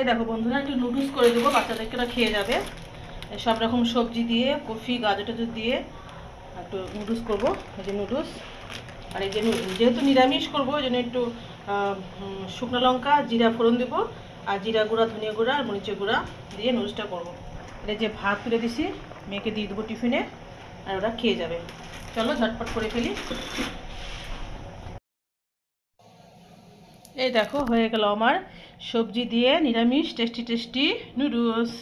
এই দেখো বন্ধুরা, একটু নুডলস করে দেবো বাচ্চাদেরকে ওরা খেয়ে যাবে। সব রকম সবজি দিয়ে কফি গাজর টাজর দিয়ে একটু নুডলস করব, এই যে নুডলস আর এই যে যেহেতু নিরামিষ করব ওই জন্য একটু শুকনো লঙ্কা, জিরা ফোড়ন দেবো, আর জিরা গুঁড়া, ধনিয়া গুঁড়া, আর মরিচের গুঁড়া দিয়ে নুডলসটা করব। এটা যে ভাত তুলে দিছি, মেয়েকে দিয়ে দেবো টিফিনে, আর ওরা খেয়ে যাবে। চলো ঝটপট করে ফেলি। এই দেখো, হয়ে গেল আমার সবজি দিয়ে নিরামিষ টেস্টি টেস্টি নুডলস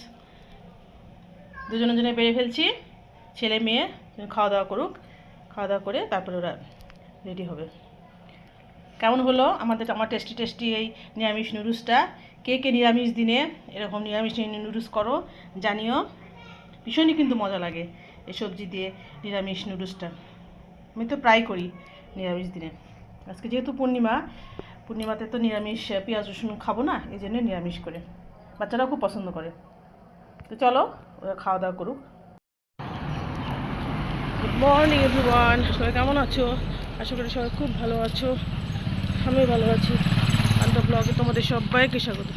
দুজনে জনে বেড়ে ফেলছি, ছেলে মেয়ে, খাওয়া দাওয়া করুক। খাওয়া দাওয়া করে তারপরে ওরা রেডি হবে। কেমন হলো আমাদের, আমার টেস্টি টেস্টি এই নিরামিষ নুডলসটা কে কে নিরামিষ দিনে এরকম নিরামিষ নুডলস করো, জানিও। ভীষণই কিন্তু মজা লাগে এই সবজি দিয়ে নিরামিষ নুডলসটা আমি তো প্রায় করি নিরামিষ দিনে। আজকে যেহেতু পূর্ণিমা পূর্ণিমাতে তো নিরামিষ পেঁয়াজ, রসুন খাব না, এই জন্য নিরামিষ করে। বাচ্চারাও খুব পছন্দ করে। তো চলো, ওরা খাওয়া দাওয়া করুক। গুড মর্নিং এভরিওয়ান সবাই কেমন আছো? আশা করি সবাই খুব ভালো আছো। আমি ভালো আছি। আন্ডা ব্লগে তোমাদের সবাইকে স্বাগত।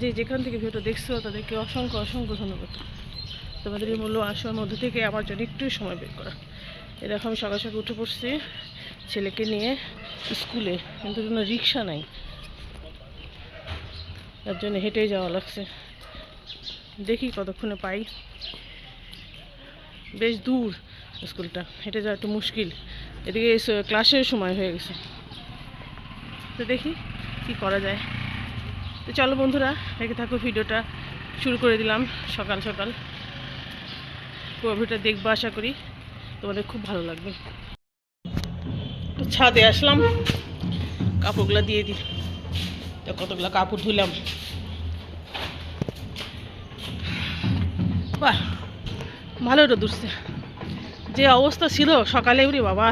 যে যেখান থেকে ভিডিওটা দেখছ, তাদেরকে অসংখ্য অসংখ্য ধন্যবাদ। তোমাদের এই মূল্য আসার মধ্যে থেকে আমার জন্য একটু সময় বের করা। এরকম সকাল সকাল উঠে পড়ছি ছেলেকে নিয়ে। স্কুলে, কিন্তু কোনো রিক্সা নাই। তার জন্য হেঁটেই যাওয়া লাগছে। দেখি কতক্ষণে পাই। বেশ দূর স্কুলটা, হেঁটে যাওয়া একটু মুশকিল। এদিকে ক্লাসের সময় হয়ে গেছে। তো দেখি কি করা যায়। তো চলো বন্ধুরা, দেখে থাকো ভিডিওটা। শুরু করে দিলাম সকাল সকাল। পুরো ভিডিওটা দেখব আশা করি। তোমাদের খুব ভালো লাগবে। ছাদে আসলাম, কাপড়গুলো দিয়ে দিই তো কতগুলো কাপড় ধুলাম বাহ ভালো রোদ উঠছে। যে অবস্থা ছিল সকালে উরি বাবা,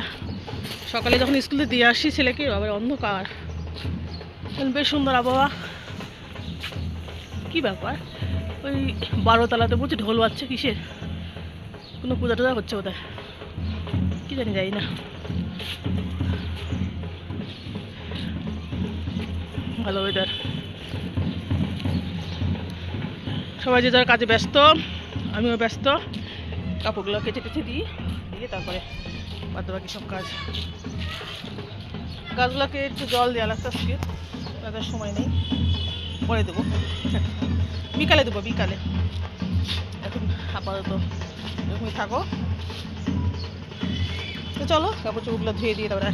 সকালে যখন স্কুলে দিয়ে আসি ছেলেকে, বাবার অন্ধকার। বেশ সুন্দর আবহাওয়া। কি ব্যাপার? ওই বারোতলাতে বলছে ঢোল বাজছে কিসের? কোনো পূজা টুজা হচ্ছে বোধহয়। কি জানি যাই না। ভালো ওয়েদার সবাই যে যার কাজে ব্যস্ত, আমিও ব্যস্ত। কাপড়গুলো কেচে টেচে দিই, দিয়ে তারপরে বাদ বাকি সব কাজ। গাছগুলোকে একটু জল দেওয়া লাগছে আজকে, তাদের সময় নেই। পরে দেবো। বিকালে দেবো, বিকালে। এখন আপাতত এরকমই থাকো। তো চলো কাপড় চোপড়গুলো ধুয়ে দিয়ে তারপরে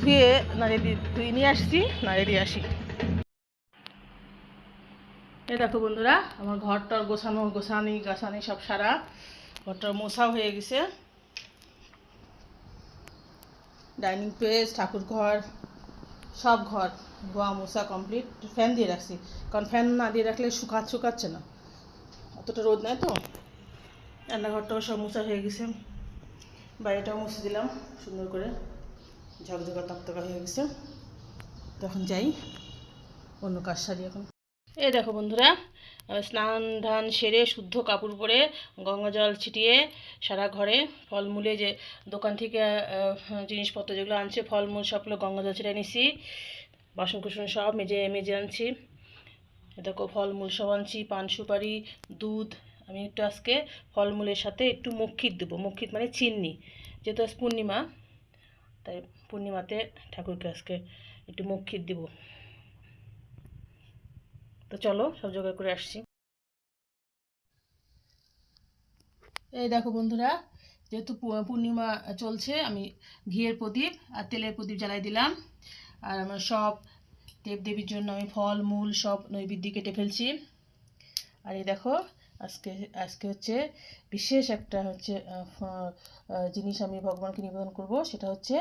ধুয়ে নাড়িয়ে দিয়ে ধুয়ে নিয়ে আসছি, নাড়িয়ে দিয়ে আসি। এই দেখো বন্ধুরা, আমার ঘরটার গোছানো, গোছানি, গাছানি সব সারা। ঘরটার মোছাও হয়ে গেছে। ডাইনিং প্লেস, ঠাকুর ঘর, সব ঘর, ধোয়া মোছা কমপ্লিট। ফ্যান দিয়ে রাখছি, কারণ ফ্যান না দিয়ে রাখলে শুকা, শুকাচ্ছে না। অতটা রোদ নাই তো। রান্নাঘরটাও সব মোছা হয়ে গেছে। বাড়িটাও মুছে দিলাম, সুন্দর করে। ঝকঝকা, তকতকা হয়ে গেছে। তখন যাই, অন্য কাজ সারি এখন। এই দেখো বন্ধুরা স্নান ধান সেরে শুদ্ধ কাপড় পরে গঙ্গা জল ছিটিয়ে সারা ঘরে ফলমূলে যে দোকান থেকে জিনিসপত্র যেগুলো আনছে ফলমূল সবগুলো গঙ্গা জল ছিটিয়ে নিছি, বাসন কুসন সব মেজে মেজে আনছি। এ দেখো ফলমূল সব আনছি, পান সুপারি, দুধ, আমি একটু আজকে ফলমূলের সাথে একটু মক্ষিত দেবো, মক্ষিত মানে চিন্নি, যেহেতু আজ পূর্ণিমা, তাই পূর্ণিমাতে ঠাকুরকে আজকে একটু মক্ষিত দিব। তো চলো, সব জোগাড় করে আসছি। এই দেখো বন্ধুরা, যেহেতু পূর্ণিমা চলছে, আমি ঘিয়ের প্রদীপ আর তেলের প্রদীপ জ্বালাই দিলাম। আর আমার সব দেবদেবীর জন্য আমি ফল, মূল সব নৈবেদ্য কেটে ফেলছি। আর এই দেখো, আজকে আজকে হচ্ছে বিশেষ একটা হচ্ছে জিনিস আমি ভগবানকে নিবেদন করব, সেটা হচ্ছে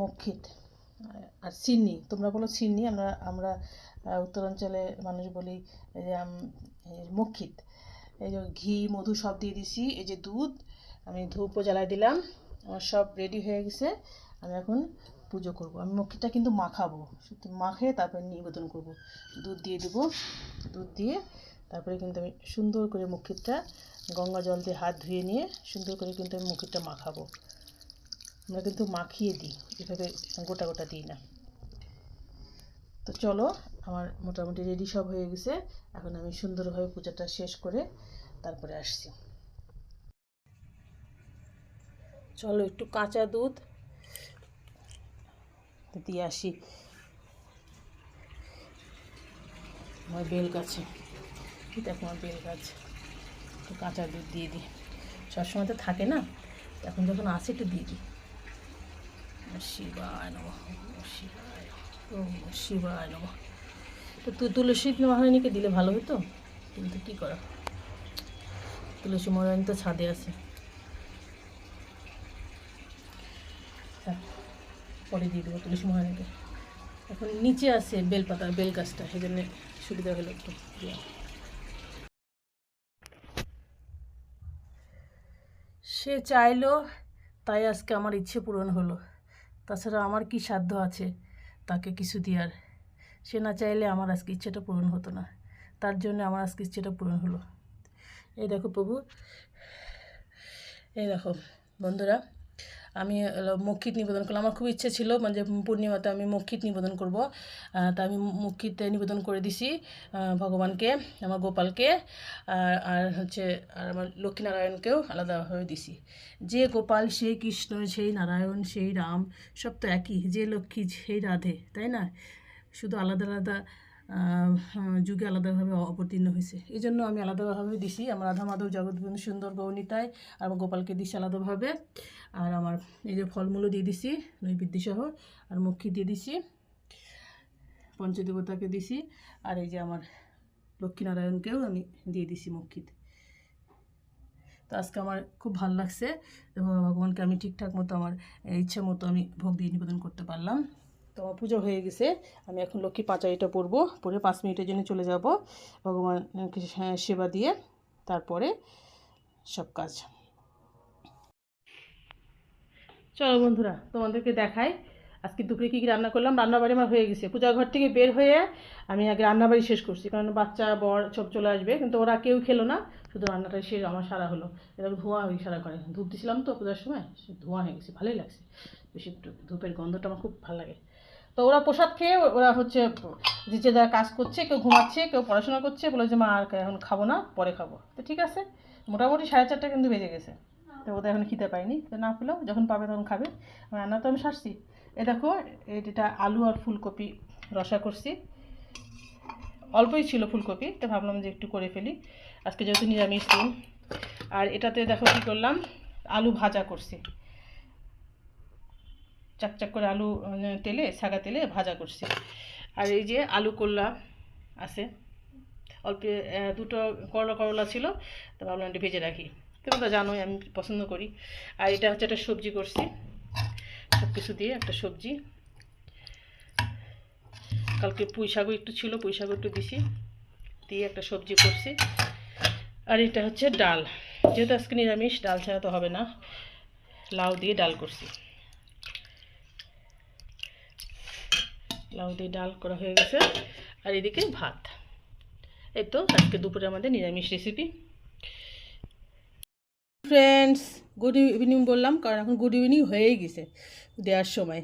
মক্ষিত আর চিন্নি তোমরা বলো চিন্নি আমরা আমরা উত্তরাঞ্চলে মানুষ বলি মক্ষিত। এই যে ঘি, মধু সব দিয়ে দিছি, এই যে দুধ, আমি ধূপও জ্বালাই দিলাম, আমার সব রেডি হয়ে গেছে, আমি এখন পুজো করব। আমি মক্ষিতটা কিন্তু মাখাবো শুধু মাখে, তারপরে নিবেদন করব। দুধ দিয়ে দেবো, দুধ দিয়ে তারপরে কিন্তু আমি সুন্দর করে মক্ষিতটা গঙ্গা জল দিয়ে হাত ধুয়ে নিয়ে সুন্দর করে কিন্তু আমি মক্ষিতটা মাখাবো। আমরা কিন্তু মাখিয়ে দিই। এভাবে গোটা গোটা দিই না। তো চলো, আমার মোটামুটি রেডি সব হয়ে গেছে। এখন আমি সুন্দরভাবে পূজাটা শেষ করে তারপরে আসছি। চলো, একটু কাঁচা দুধ দিয়ে আসি। আমার বেল গাছে দেখো আমার বেল গাছ একটু কাঁচা দুধ দিয়ে দিই। সবসময় তো থাকে না। এখন যখন আসে একটু দিয়ে দিই। শিবায় নম শিবায় ওম শিবায় নম তো তুলসী মহারানীকে দিলে ভালো হতো? কিন্তু কী করা? তুলসী মহারানী তো ছাদে আছে। পরে দিয়ে দেবো তুলসী মহারানীকে। এখন নিচে আছে বেলপাতা, বেল গাছটা সেই সুবিধা হলো একটু। সে চাইলো, তাই আজকে আমার ইচ্ছে পূরণ হলো। তাছাড়া আমার কি সাধ্য আছে? তাকে কিছু দেওয়ার সে না চাইলে আমার আজকে ইচ্ছেটা পূরণ হতো না। তার জন্য আমার আজকে ইচ্ছেটা পূরণ হলো। এই দেখো প্রভু। এই দেখো বন্ধুরা আমি মক্ষিত নিবেদন করলাম। আমার খুব ইচ্ছে ছিল মানে পূর্ণিমাতে আমি মক্ষিত নিবেদন করব। তা আমি মক্ষিত নিবেদন করে দিছি ভগবানকে, আমার গোপালকে, আর আর হচ্ছে, আর আমার লক্ষ্মীনারায়ণকেও আলাদাভাবে দিছি। যে গোপাল সেই কৃষ্ণ, সেই নারায়ণ, সেই রাম, সব তো একই। যে লক্ষ্মী, সেই রাধে, তাই না? শুধু আলাদা আলাদা যুগে আলাদাভাবে অবতীর্ণ হয়েছে। এই জন্য আমি আলাদাভাবে দিছি আমার রাধা মাধব, জগৎবন্ধু, সুন্দর গৌনিতায় আর আমার গোপালকে দিছি আলাদাভাবে। আর আমার এই যে ফলমূলও দিয়ে দিছি নৈবেদ্য সহ আর মক্ষী দিয়ে দিছি, পঞ্চদেবতাকে দিছি, আর এই যে আমার লক্ষ্মীনারায়ণকেও আমি দিয়ে দিছি মক্ষিত তো আজকে আমার খুব ভালো লাগছে ভগবানকে আমি ঠিকঠাক মতো, আমার ইচ্ছে মতো আমি ভোগ দিয়ে নিবেদন করতে পারলাম। তো আমার পুজো হয়ে গেছে। আমি এখন লক্ষ্মী পাঁচাইটা পরবো। পরে পাঁচ মিনিটের জন্য চলে যাব ভগবানকে সেবা দিয়ে তারপরে সব কাজ। চলো বন্ধুরা, তোমাদেরকে দেখাই। আজকে দুপুরে কী কী রান্না করলাম? রান্নাবাড়ি আমার হয়ে গেছে। পূজা ঘর থেকে বের হয়ে আমি আগে রান্নাবাড়ি শেষ করছি। কারণ বাচ্চা, বর সব চলে আসবে। কিন্তু ওরা কেউ খেলো না। শুধু রান্নাটা শেষ, আমার সারা হলো। এরকম ধোঁয়া হয়ে সারা করে। ধূপ দিছিলাম তো পূজার সময় ধোঁয়া হয়ে গেছে। ভালোই লাগছে। বেশি ধূপের গন্ধটা আমার খুব ভালো লাগে। তো ওরা প্রসাদ খেয়ে ওরা হচ্ছে যে যে যারা কাজ করছে, কেউ ঘুমাচ্ছে, কেউ পড়াশোনা করছে, বলে যে, মা, আর এখন খাব না, পরে খাব। তো ঠিক আছে, মোটামুটি সাড়ে চারটা কিন্তু বেজে গেছে। তো ওদের এখন খিদে পাইনি তো না পেলেও যখন পাবে তখন খাবে। রান্না তো আমি সারছি। এ দেখো এটা আলু আর ফুলকপি রসা করছি। অল্পই ছিল ফুলকপি, তো ভাবলাম যে একটু করে ফেলি। আজকে যেহেতু নিরামিষ দিন, আর এটাতে দেখো কী করলাম, আলু ভাজা করছি। চাকচাক করে আলু মানে, তেলে সাগা তেলে ভাজা করছি। আর এই যে আলু করলা আছে। অল্প দুটো করলা করলা ছিল তো ভাবলাম একটু ভেজে রাখি। তোমরা তো জানোই আমি পছন্দ করি। আর এটা হচ্ছে একটা সবজি করছি। সব কিছু দিয়ে একটা সবজি। কালকে পুঁই শাকও একটু ছিল পুঁই শাকও একটু দিছি। দিয়ে একটা সবজি করছি। আর এটা হচ্ছে ডাল। যেহেতু আজকে নিরামিষ ডাল ছাড়া তো হবে না। লাউ দিয়ে ডাল করছি। লাউ দিয়ে ডাল করা হয়ে গেছে। আর এদিকে ভাত। এই তো আজকে দুপুরে আমাদের নিরামিষ রেসিপি ফ্রেন্ডস গুড ইভিনিং বললাম, কারণ এখন গুড ইভিনিং হয়েই গেছে দেওয়ার সময়।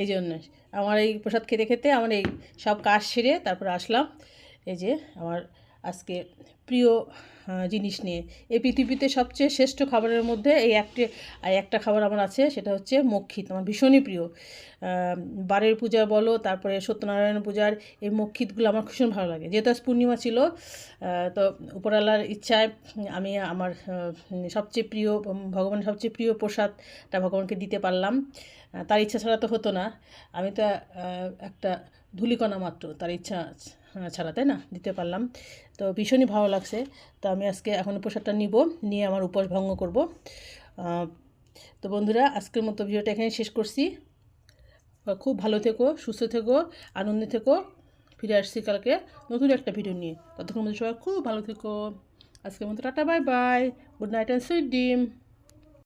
এই জন্য আমার এই প্রসাদ খেতে খেতে আমার এই সব কাজ সেরে তারপর আসলাম। এই যে আমার আজকে প্রিয় জিনিস নিয়ে। এই পৃথিবীতে সবচেয়ে শ্রেষ্ঠ খাবারের মধ্যে এই একটি আর একটা খাবার আমার আছে, সেটা হচ্ছে মক্ষিত আমার ভীষণই প্রিয়। বারের পূজা বলো, তারপরে সত্যনারায়ণ পূজার এই মক্ষিতগুলো আমার ভীষণ ভালো লাগে। যেহেতু আজ পূর্ণিমা ছিল তো উপরওয়ালার ইচ্ছায় আমি আমার সবচেয়ে প্রিয় ভগবানের সবচেয়ে প্রিয় প্রসাদটা ভগবানকে দিতে পারলাম। তার ইচ্ছা ছাড়া তো হতো না। আমি তো একটা ধুলিকণা মাত্র, তার ইচ্ছা ছাড়া, তাই না? দিতে পারলাম। তো ভীষণই ভালো লাগছে। তো আমি আজকে এখন প্রসাদটা নিব, নিয়ে আমার উপবাস ভঙ্গ করব। তো বন্ধুরা, আজকের মতো ভিডিওটা এখানে শেষ করছি। খুব ভালো থেকো, সুস্থ থেকো, আনন্দে থেকো। ফিরে আসছি কালকে নতুন একটা ভিডিও নিয়ে। ততক্ষণ মধ্যে সবাই খুব ভালো থেকো। আজকের মতো ta-ta, bye bye. Good night and sweet dreams